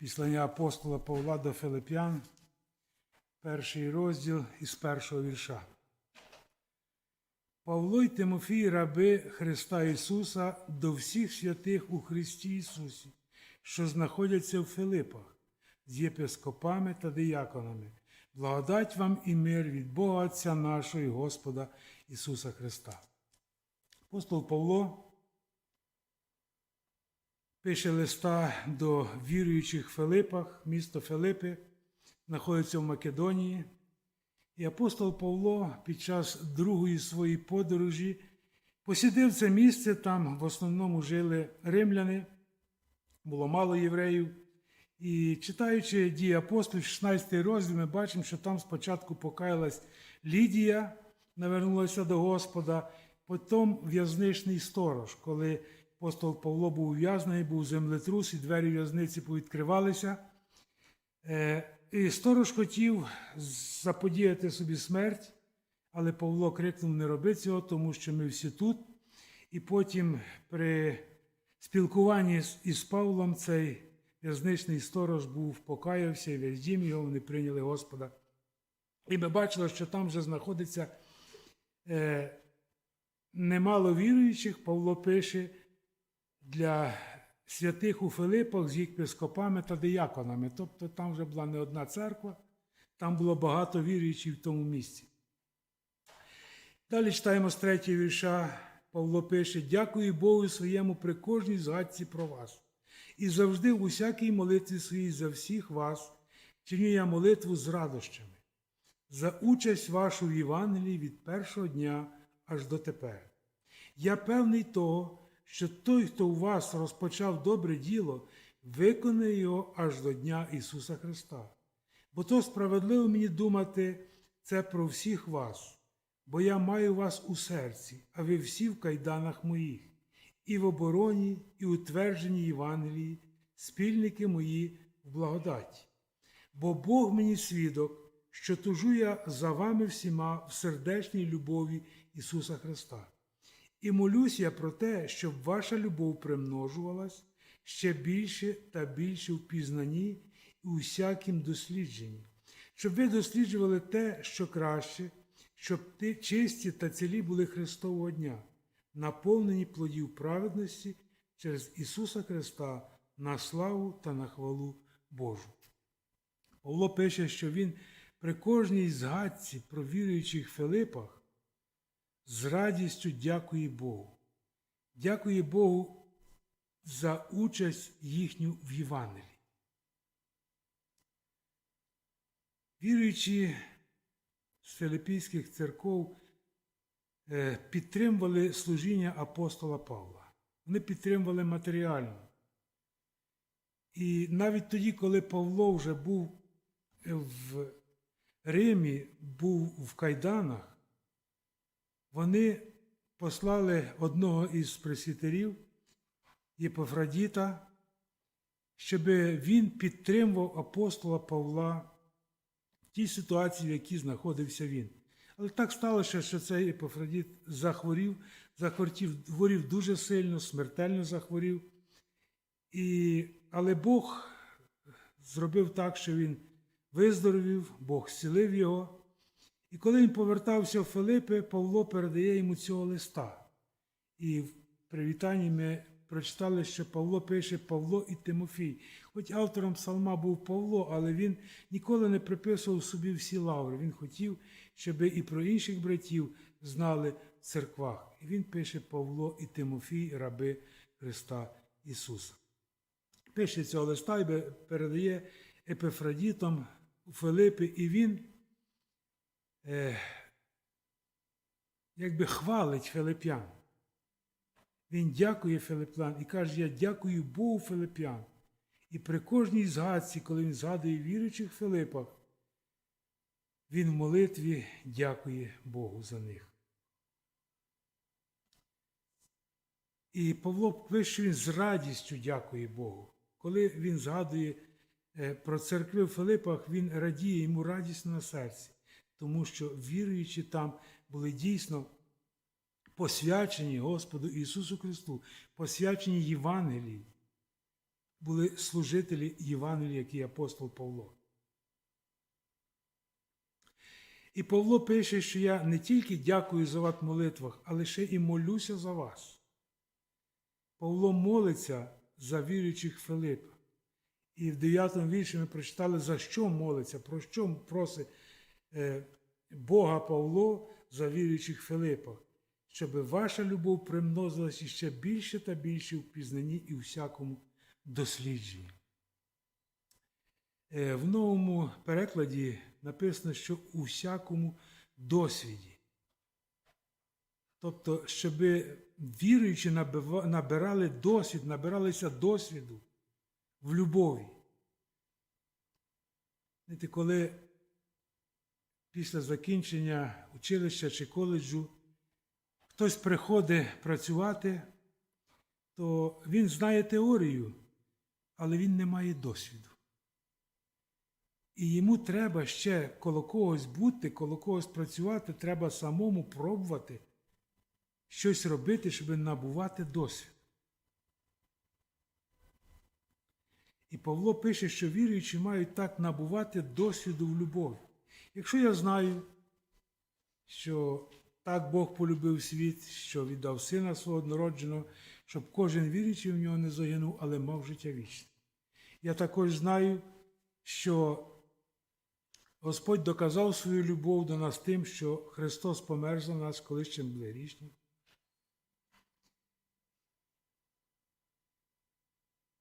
Післання апостола Павла до Филип'ян, перший розділ із першого вірша. Павло й Тимофій, раби Христа Ісуса, до всіх святих у Христі Ісусі, що знаходяться в Филипах, з єпископами та дияконами. Благодать вам і мир від Бога Отця нашого і Господа Ісуса Христа. Апостол Павло пише листа до віруючих Филипах, місто Филипи, знаходиться в Македонії. І апостол Павло під час другої своєї подорожі посідив це місце, там в основному жили римляни, було мало євреїв. І читаючи дії апостолів, 16 розділ, ми бачимо, що там спочатку покаялась Лідія, навернулася до Господа, потім в'язничний сторож, коли апостол Павло був ув'язнений, був землетрус, і двері в'язниці повідкривалися. Е, І сторож хотів заподіяти собі смерть, але Павло крикнув не роби цього, тому що ми всі тут. І потім при спілкуванні із Павлом цей в'язничний сторож був, покаявся, і весь його вони прийняли Господа. І ми бачили, що там вже знаходиться е, немало віруючих, Павло пише для святих у Филипах з єпископами та дияконами. Тобто там вже була не одна церква, там було багато віруючих в тому місці. Далі читаємо з третього вірша. Павло пише: Дякую Богу своєму при кожній згадці про вас. І завжди в усякій молитві своїй за всіх вас чиню я молитву з радощами, за участь вашу в Євангелії від першого дня аж до тепер. Я певний того, що той, хто у вас розпочав добре діло, виконає його аж до Дня Ісуса Христа. Бо то справедливо мені думати це про всіх вас, бо я маю вас у серці, а ви всі в кайданах моїх, і в обороні, і утвердженні Євангелії, спільники мої в благодаті. Бо Бог мені свідок, що тужу я за вами всіма в сердечній любові Ісуса Христа. І молюсь я про те, щоб ваша любов примножувалась ще більше та більше в пізнанні і у всякім дослідженні, щоб ви досліджували те, що краще, щоб ти чисті та цілі були Христового дня, наповнені плодів праведності через Ісуса Христа на славу та на хвалу Божу. Павло пише, що він при кожній згадці про віруючих Филипах з радістю дякує Богу. Дякує Богу за участь їхню в Євангелії. Віруючі з Филиппійських церков е, підтримували служіння апостола Павла. Вони підтримували матеріально. І навіть тоді, коли Павло вже був в Римі, був в Кайданах, вони послали одного із пресвітерів, Єпофрадіта, щоб він підтримував апостола Павла в тій ситуації, в якій знаходився він. Але так сталося, що цей Епофрадіт захворів, захворів, хворів дуже сильно, смертельно захворів. І, але Бог зробив так, що він виздоровів, Бог зцілив його. І коли він повертався в Филипи, Павло передає йому цього листа. І в привітанні ми прочитали, що Павло пише Павло і Тимофій. Хоч автором псалма був Павло, але він ніколи не приписував собі всі лаври. Він хотів, щоб і про інших братів знали в церквах. І він пише Павло і Тимофій, раби Христа Ісуса. Пише цього листа і передає епифрадітам у Филипи, і він е, якби хвалить Филип'ян. Він дякує Филип'ян і каже, я дякую Богу Филип'ян. І при кожній згадці, коли він згадує віруючих Филипах, він в молитві дякує Богу за них. І Павло пише, він з радістю дякує Богу. Коли він згадує е, про церкви в Филипах, він радіє йому радісно на серці, тому що віруючі там були дійсно посвячені Господу Ісусу Христу, посвячені Євангелії. були служителі Євангелія, як і апостол Павло. І Павло пише, що я не тільки дякую за вас в молитвах, але ще і молюся за вас. Павло молиться за віруючих Филипа. І в 9 вірші ми прочитали, за що молиться, про що просить Бога Павло за віруючих Филипа, щоб ваша любов примнозилась іще більше та більше в пізнанні і всякому дослідженні. Е, В новому перекладі написано, що у всякому досвіді. Тобто, щоб віруючі набирали досвід, набиралися досвіду в любові. Знаєте, коли після закінчення училища чи коледжу хтось приходить працювати, то він знає теорію, але він не має досвіду. І йому треба ще коло когось бути, коло когось працювати, треба самому пробувати щось робити, щоб набувати досвід. І Павло пише, що віруючі мають так набувати досвіду в любові. Якщо я знаю, що так Бог полюбив світ, що віддав сина свого однородженого, щоб кожен віруючий в нього не загинув, але мав життя вічне. Я також знаю, що Господь доказав свою любов до нас тим, що Христос помер за нас, коли ще були грішні.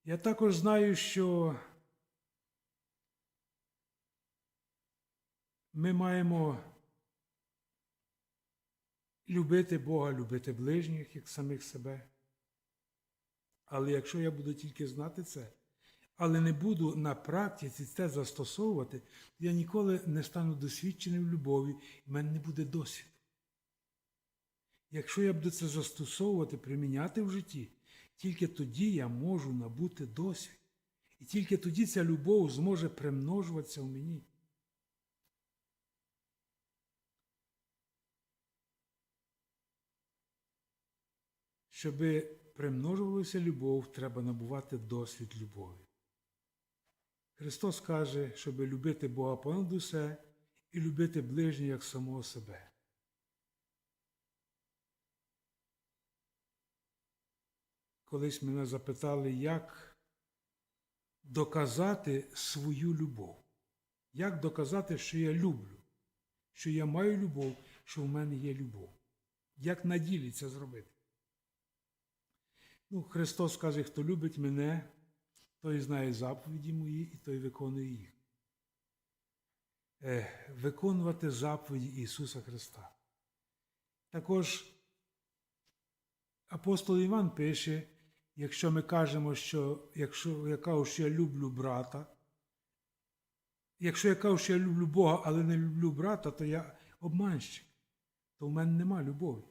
Я також знаю, що ми маємо любити Бога, любити ближніх, як самих себе. Але якщо я буду тільки знати це, але не буду на практиці це застосовувати, то я ніколи не стану досвідченим в любові, в мене не буде досвіду. Якщо я буду це застосовувати, приміняти в житті, тільки тоді я можу набути досвід. І тільки тоді ця любов зможе примножуватися в мені. Щоб примножувалася любов, треба набувати досвід любові. Христос каже, щоб любити Бога понад усе і любити ближнього як самого себе. Колись мене запитали, як доказати свою любов. Як доказати, що я люблю, що я маю любов, що в мене є любов. Як на ділі це зробити? Ну, Христос каже, хто любить мене, той знає заповіді мої і той виконує їх. Е, виконувати заповіді Ісуса Христа. Також апостол Іван пише, якщо ми кажемо, що якщо я кажу, що я люблю брата, якщо я кажу, що я люблю Бога, але не люблю брата, то я обманщик, то в мене нема любові.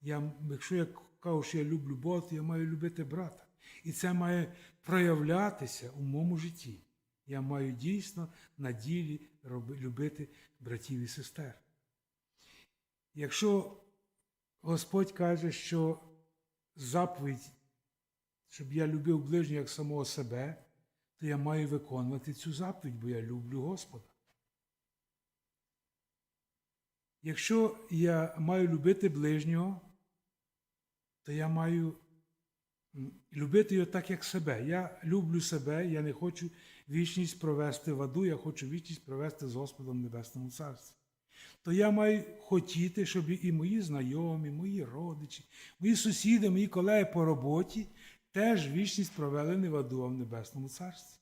Я, якщо я кажу, що я люблю Бога, то я маю любити брата. І це має проявлятися у моєму житті. Я маю дійсно на ділі любити братів і сестер. Якщо Господь каже, що заповідь, щоб я любив ближнього як самого себе, то я маю виконувати цю заповідь, бо я люблю Господа. Якщо я маю любити ближнього, то я маю любити його так, як себе. Я люблю себе, я не хочу вічність провести в аду, я хочу вічність провести з Господом в Небесному Царстві. То я маю хотіти, щоб і мої знайомі, мої родичі, мої сусіди, мої колеги по роботі теж вічність провели не в аду, а в Небесному Царстві.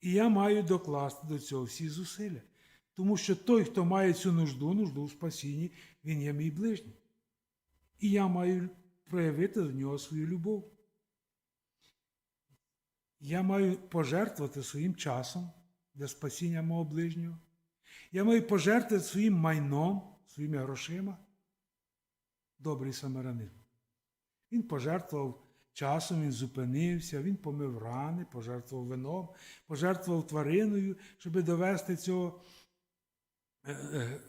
І я маю докласти до цього всі зусилля. Тому що той, хто має цю нужду, нужду в спасінні, він є мій ближній. І я маю проявити до нього свою любов. Я маю пожертвувати своїм часом для спасіння мого ближнього. Я маю пожертвувати своїм майном, своїми грошима. Добрий самарянин. Він пожертвував часом, він зупинився, він помив рани, пожертвував вином, пожертвував твариною, щоб довести цього, е, е,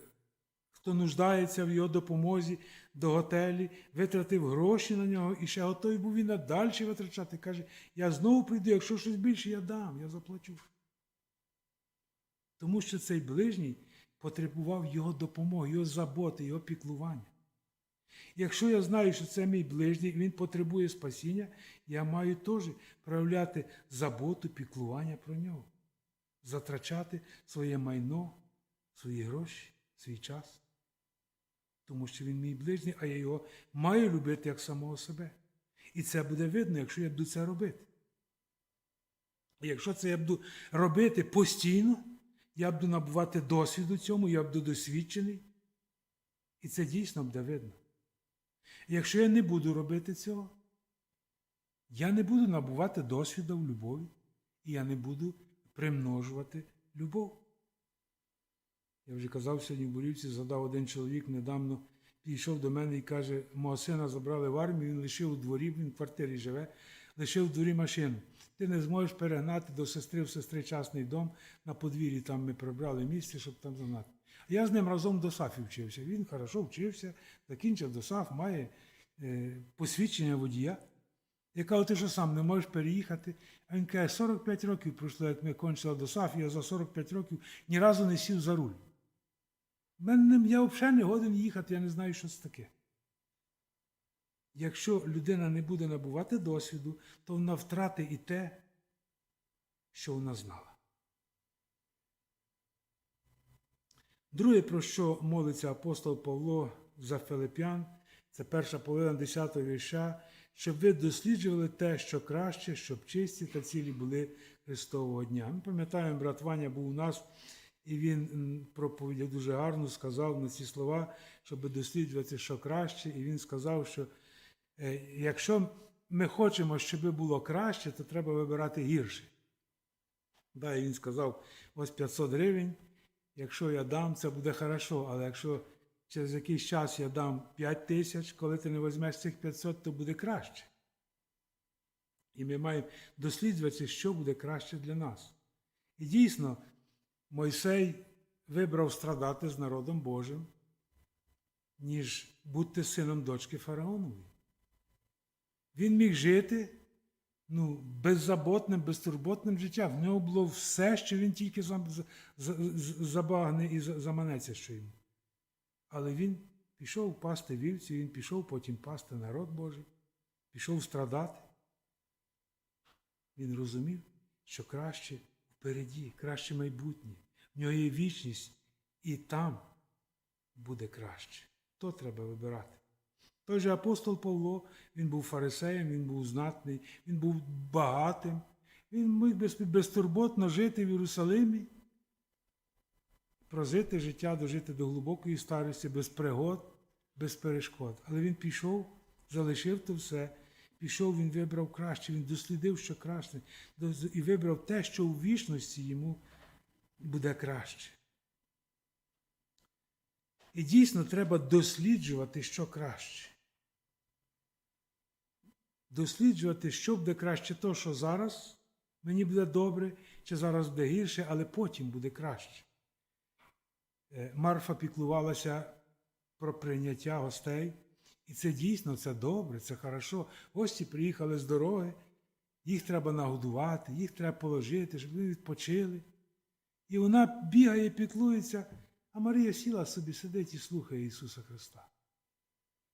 хто нуждається в його допомозі, до готелі, витратив гроші на нього і ще готовий був він надалі витрачати. Каже, я знову прийду, якщо щось більше, я дам, я заплачу. Тому що цей ближній потребував його допомоги, його заботи, його піклування. Якщо я знаю, що це мій ближній, він потребує спасіння, я маю теж проявляти заботу, піклування про нього, затрачати своє майно, свої гроші, свій час. Тому що він мій ближній, а я його маю любити як самого себе. І це буде видно, якщо я буду це робити. І якщо це я буду робити постійно, я буду набувати досвіду цьому, я буду досвідчений. І це дійсно буде видно. І якщо я не буду робити цього, я не буду набувати досвіду в любові, і я не буду примножувати любов. Я вже казав сьогодні в Борівці, задав один чоловік недавно підійшов до мене і каже, мого сина забрали в армію, він лишив у дворі, він в квартирі живе, лишив у дворі машину. Ти не зможеш перегнати до сестри в сестри частний дом на подвір'ї, там ми прибрали місце, щоб там загнати. Я з ним разом до САФі вчився. Він хорошо вчився, закінчив до САФ, має е, посвідчення водія. Я кажу, ти що сам не можеш переїхати? А він каже, 45 років пройшло, як ми кончили до САФ, я за 45 років ні разу не сів за руль. Мене, я взагалі не годен їхати, я не знаю, що це таке. Якщо людина не буде набувати досвіду, то вона втратить і те, що вона знала. Друге, про що молиться апостол Павло за Филип'ян, це перша половина 10 вірша, щоб ви досліджували те, що краще, щоб чисті та цілі були Христового дня. Ми пам'ятаємо, брат Ваня був у нас, і він проповідь дуже гарно сказав на ці слова, щоб досліджувати, що краще. І він сказав, що е, якщо ми хочемо, щоб було краще, то треба вибирати гірше. Да, і він сказав, ось 500 гривень, якщо я дам, це буде хорошо, але якщо через якийсь час я дам 5 тисяч, коли ти не візьмеш цих 500, то буде краще. І ми маємо досліджувати, що буде краще для нас. І дійсно, Мойсей вибрав страдати з народом Божим, ніж бути сином дочки фараонової. Він міг жити ну, беззаботним, безтурботним життям. В нього було все, що він тільки за- за- за- забагне і заманеться, що йому. Але він пішов пасти вівці, він пішов потім пасти народ Божий, пішов страдати. Він розумів, що краще впереді, краще майбутнє. В нього є вічність, і там буде краще. То треба вибирати. Той же апостол Павло, він був фарисеєм, він був знатний, він був багатим, він міг безтурботно жити в Єрусалимі, прожити життя, дожити до глибокої старості, без пригод, без перешкод. Але він пішов, залишив то все, пішов, він вибрав краще, він дослідив, що краще, і вибрав те, що у вічності йому буде краще. І дійсно треба досліджувати, що краще. Досліджувати, що буде краще, то, що зараз мені буде добре, чи зараз буде гірше, але потім буде краще. Е, Марфа піклувалася про прийняття гостей, і це дійсно це добре, це хорошо. Гості приїхали з дороги, їх треба нагодувати, їх треба положити, щоб вони відпочили. І вона бігає, піклується, а Марія сіла собі, сидить і слухає Ісуса Христа.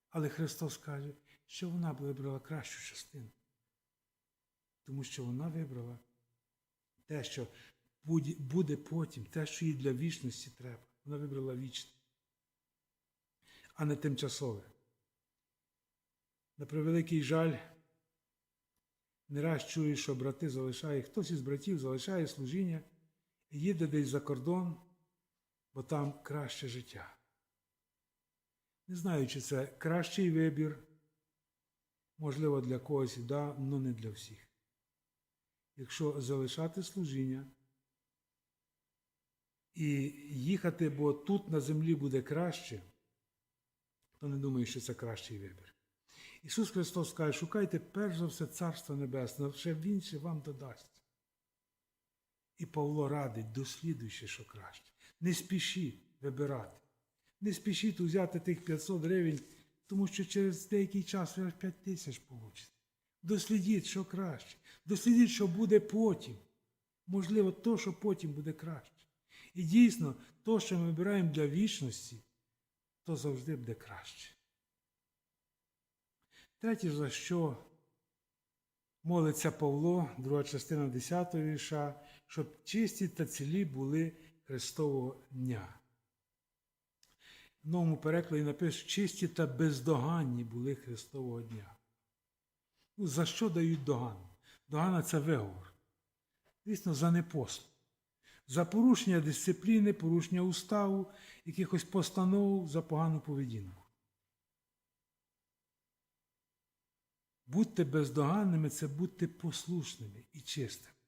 Але Христос каже, що вона вибрала кращу частину. Тому що вона вибрала те, що буде- потім, те, що їй для вічності треба. Вона вибрала вічне, а не тимчасове. На превеликий жаль, не раз чую, що брати залишають, хтось із братів залишає служіння їде десь за кордон, бо там краще життя. Не знаю, чи це кращий вибір, можливо, для когось да, але не для всіх. Якщо залишати служіння і їхати, бо тут на землі буде краще, то не думаю, що це кращий вибір. Ісус Христос каже, шукайте перш за все Царство Небесне, все інше вам додасть. І Павло радить, дослідуючи, що краще. Не спішіть вибирати. Не спішіть взяти тих 500 гривень, тому що через деякий час ви аж 5 тисяч получите. Дослідіть, що краще. Дослідіть, що буде потім. Можливо, то, що потім буде краще. І дійсно, то, що ми вибираємо для вічності, то завжди буде краще. Третє, за що молиться Павло, друга частина 10 вірша, щоб чисті та цілі були Христового дня. В новому перекладі написано, чисті та бездоганні були Христового дня. Ну, за що дають догану? Догана це виговор. Звісно, за непослух. За порушення дисципліни, порушення уставу, якихось постанов за погану поведінку. Будьте бездоганними це будьте послушними і чистими.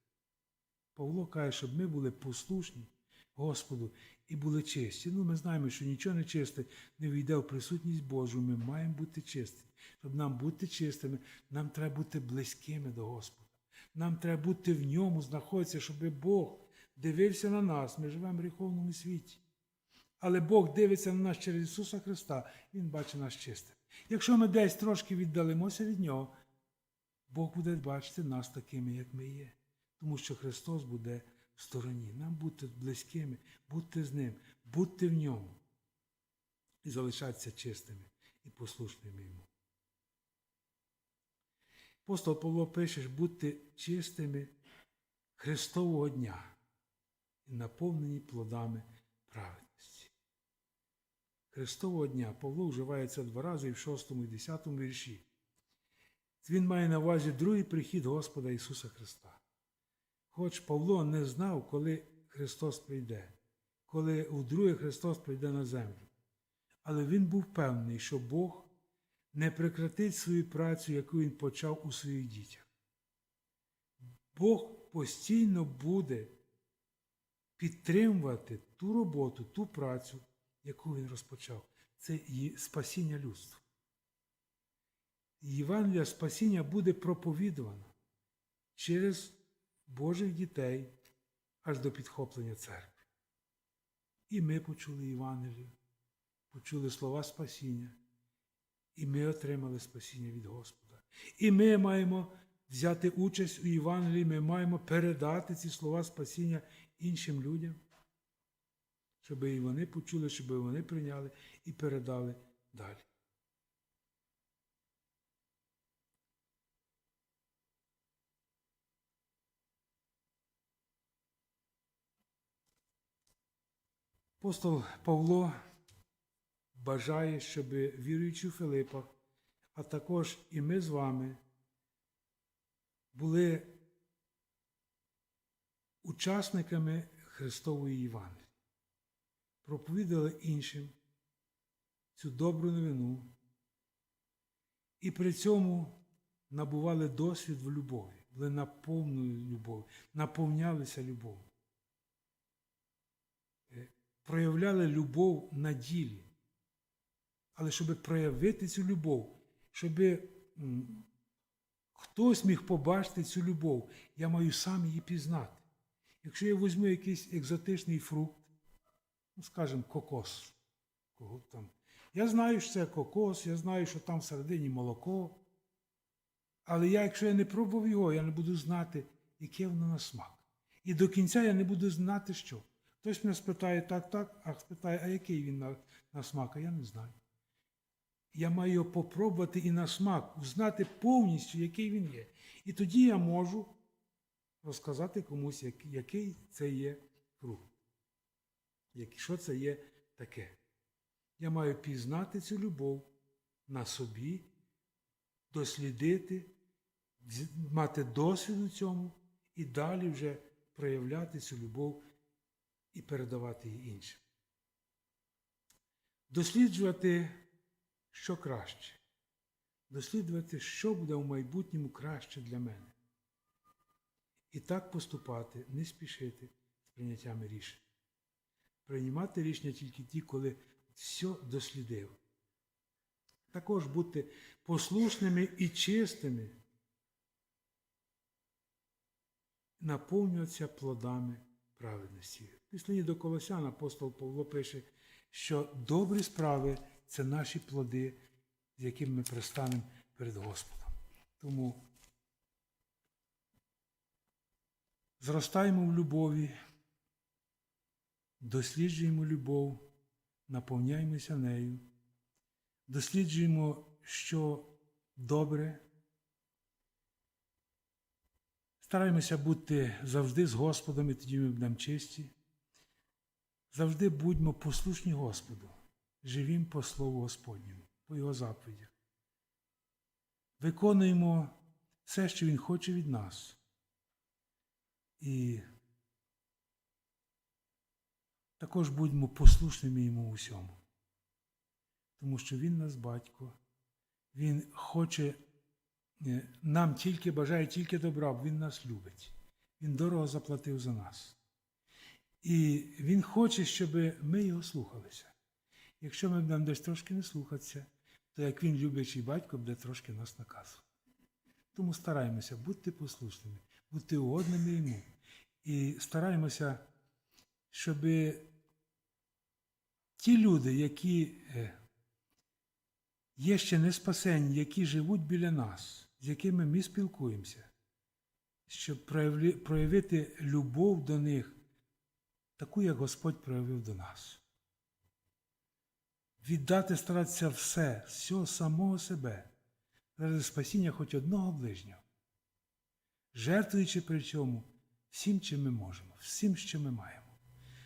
Павло каже, щоб ми були послушні Господу і були чисті. Ну, ми знаємо, що нічого не чисте не війде в присутність Божу. Ми маємо бути чистими. Щоб нам бути чистими, нам треба бути близькими до Господа. Нам треба бути в ньому, знаходитися, щоб Бог дивився на нас. Ми живемо в гріховному світі. Але Бог дивиться на нас через Ісуса Христа, Він бачить нас чистим. Якщо ми десь трошки віддалимося від Нього, Бог буде бачити нас такими, як ми є. Тому що Христос буде в стороні. Нам бути близькими, будьте з Ним, будьте в ньому і залишатися чистими і послушними Йому. Апостол Павло пише, будьте чистими Христового дня і наповнені плодами праведності. Христового дня Павло вживається два рази і в 6 і 10 вірші. Він має на увазі другий прихід Господа Ісуса Христа. Хоч Павло не знав, коли Христос прийде, коли вдруге Христос прийде на землю. Але він був певний, що Бог не прекратить свою працю, яку він почав у своїх дітях. Бог постійно буде підтримувати ту роботу, ту працю, яку він розпочав. Це спасіння людства. Євангелія спасіння буде проповідувано через Божих дітей аж до підхоплення церкви. І ми почули Євангелію, почули слова спасіння, і ми отримали спасіння від Господа. І ми маємо взяти участь у Євангелії, ми маємо передати ці слова спасіння іншим людям, щоб і вони почули, щоб вони прийняли і передали далі. Апостол Павло бажає, щоб віруючи в Филипах, а також і ми з вами були учасниками Христової Євангелії, проповідали іншим цю добру новину і при цьому набували досвід в любові, були наповненою любов'ю, наповнялися любов'ю проявляли любов на ділі. Але щоб проявити цю любов, щоб хтось міг побачити цю любов, я маю сам її пізнати. Якщо я візьму якийсь екзотичний фрукт, ну, скажімо, кокос. Кого там. Я знаю, що це кокос, я знаю, що там всередині молоко. Але я, якщо я не пробував його, я не буду знати, яке воно на смак. І до кінця я не буду знати, що. Хтось мене спитає так, так, а спитає, а який він на, на смак, а я не знаю. Я маю його попробувати і на смак, узнати повністю, який він є. І тоді я можу розказати комусь, який це є фрукт. Що це є таке. Я маю пізнати цю любов на собі, дослідити, мати досвід у цьому і далі вже проявляти цю любов і передавати її іншим. Досліджувати, що краще. Досліджувати, що буде в майбутньому краще для мене. І так поступати, не спішити з прийняттями рішень. Приймати рішення тільки ті, коли все дослідив. Також бути послушними і чистими, наповнюватися плодами праведності. Після до Колосян апостол Павло пише, що добрі справи це наші плоди з яким ми пристанемо перед Господом. Тому зростаємо в любові, досліджуємо любов, наповняємося нею, досліджуємо, що добре. Стараємося бути завжди з Господом, і тоді ми будемо чисті. Завжди будьмо послушні Господу, живім по Слову Господньому, по Його заповідях. Виконуємо все, що Він хоче від нас. І також будьмо послушними йому у всьому. Тому що Він нас батько, Він хоче, е, нам тільки бажає тільки добра, бо Він нас любить. Він дорого заплатив за нас. І Він хоче, щоб ми його слухалися. Якщо ми будемо десь трошки не слухатися, то як він люблячий батько, буде трошки нас наказувати. Тому стараємося бути послушними, бути угодними йому. І стараємося, щоб ті люди, які е, є ще не спасені, які живуть біля нас, з якими ми спілкуємося, щоб проявити любов до них, таку, як Господь проявив до нас. Віддати старатися все, всього самого себе, ради спасіння хоч одного ближнього, жертвуючи при цьому всім, чим ми можемо, всім, що ми маємо,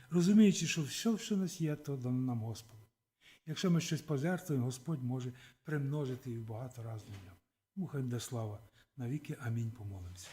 розуміючи, що все, що нас є, то дано нам Господу. Якщо ми щось пожертвуємо, Господь може примножити і в багато разів в ньому. Мухай буде слава навіки. Амінь. Помолимося.